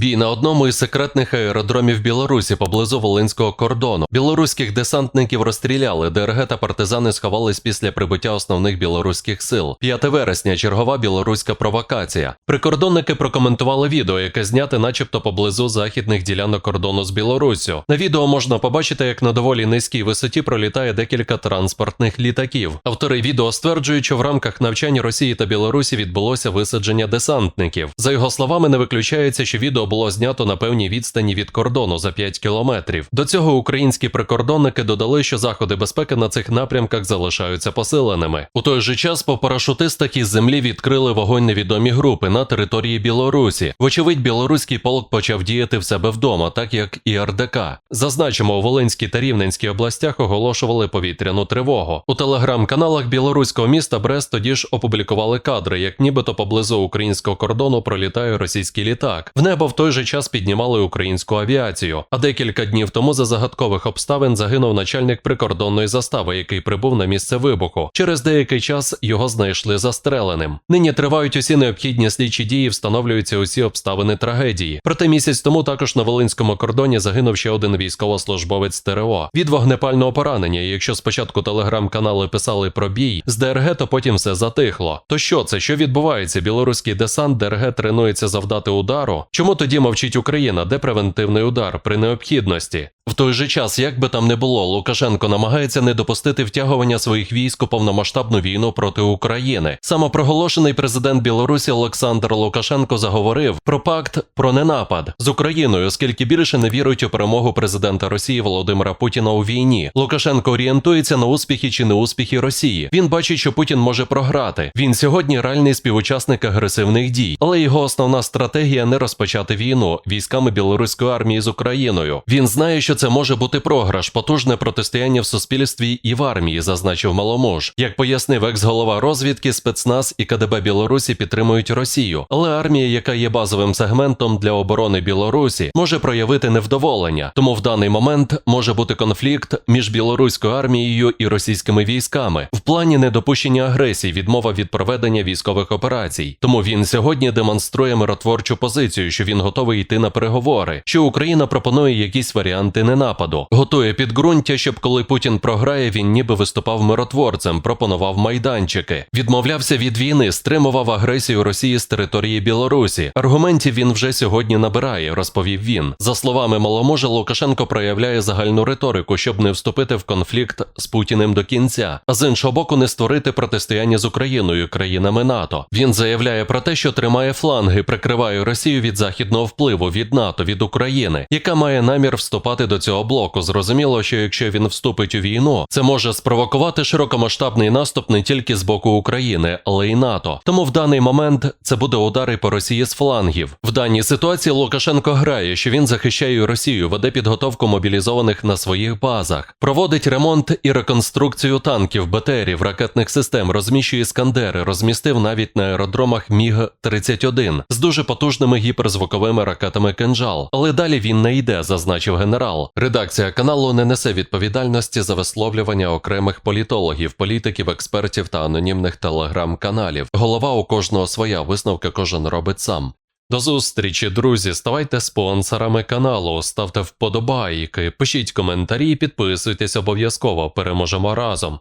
Бій на одному із секретних аеродромів Білорусі поблизу Волинського кордону. Білоруських десантників розстріляли, ДРГ та партизани сховались після прибуття основних білоруських сил. 5 вересня чергова білоруська провокація. Прикордонники прокоментували відео, яке зняте, начебто поблизу західних ділянок кордону з Білоруссю. На відео можна побачити, як на доволі низькій висоті пролітає декілька транспортних літаків. Автори відео стверджують, що в рамках навчань Росії та Білорусі відбулося висадження десантників. За його словами, не виключається, що відео було знято на певній відстані від кордону за 5 кілометрів. До цього українські прикордонники додали, що заходи безпеки на цих напрямках залишаються посиленими. У той же час по парашутистах із землі відкрили вогонь невідомі групи на території Білорусі. Вочевидь, білоруський полк почав діяти в себе вдома, так як і РДК. Зазначимо, у Волинській та Рівненській областях оголошували повітряну тривогу. У телеграм-каналах білоруського міста Брест тоді ж опублікували кадри, як нібито поблизу українського кордону пролітає російський літак. В небо в той же час піднімали українську авіацію. А декілька днів тому за загадкових обставин загинув начальник прикордонної застави, який прибув на місце вибуху. Через деякий час його знайшли застреленим. Нині тривають усі необхідні слідчі дії, встановлюються усі обставини трагедії. Проте місяць тому також на волинському кордоні загинув ще один військовослужбовець ТРО від вогнепального поранення. Якщо спочатку телеграм-канали писали про бій з ДРГ, то потім все затихло. То що це? Що відбувається? Білоруський десант ДРГ тренується завдати удару? Чому тоді мовчить Україна? Де превентивний удар при необхідності? В той же час, як би там не було, Лукашенко намагається не допустити втягування своїх військ у повномасштабну війну проти України. Самопроголошений президент Білорусі Олександр Лукашенко заговорив про пакт про ненапад з Україною, оскільки більше не вірують у перемогу президента Росії Володимира Путіна у війні. Лукашенко орієнтується на успіхи чи неуспіхи Росії. Він бачить, що Путін може програти. Він сьогодні реальний співучасник агресивних дій, але його основна стратегія не розпочати війну військами білоруської армії з Україною. Він знає, що це може бути програш, потужне протистояння в суспільстві і в армії, зазначив Маломуж. Як пояснив екс-голова розвідки, спецназ і КДБ Білорусі підтримують Росію, але армія, яка є базовим сегментом для оборони Білорусі, може проявити невдоволення. Тому в даний момент може бути конфлікт між білоруською армією і російськими військами в плані недопущення агресії, відмова від проведення військових операцій. Тому він сьогодні демонструє миротворчу позицію, що він готовий йти на переговори, що Україна пропонує якісь варіанти ненападу, готує підґрунтя, щоб коли Путін програє, він ніби виступав миротворцем, пропонував майданчики, відмовлявся від війни, стримував агресію Росії з території Білорусі. Аргументів він вже сьогодні набирає, розповів він. За словами Маломожа, Лукашенко проявляє загальну риторику, щоб не вступити в конфлікт з Путіним до кінця, а з іншого боку, не створити протистояння з Україною, країнами НАТО. Він заявляє про те, що тримає фланги, прикриває Росію від західного впливу від НАТО, від України, яка має намір вступати до цього блоку. Зрозуміло, що якщо він вступить у війну, це може спровокувати широкомасштабний наступ не тільки з боку України, але й НАТО. Тому в даний момент це буде удари по Росії з флангів. В даній ситуації Лукашенко грає, що він захищає Росію, веде підготовку мобілізованих на своїх базах, проводить ремонт і реконструкцію танків, БТРів, ракетних систем, розміщує скандери, розмістив навіть на аеродромах Міг 31 з дуже потужними гіперзвуковими ракетами кинжал. Але далі він не йде, зазначив генерал. Редакція каналу не несе відповідальності за висловлювання окремих політологів, політиків, експертів та анонімних телеграм-каналів. Голова у кожного своя висновки кожен робить сам. До зустрічі, друзі. Ставайте спонсорами каналу, ставте вподобайки, пишіть коментарі, підписуйтесь обов'язково. Переможемо разом.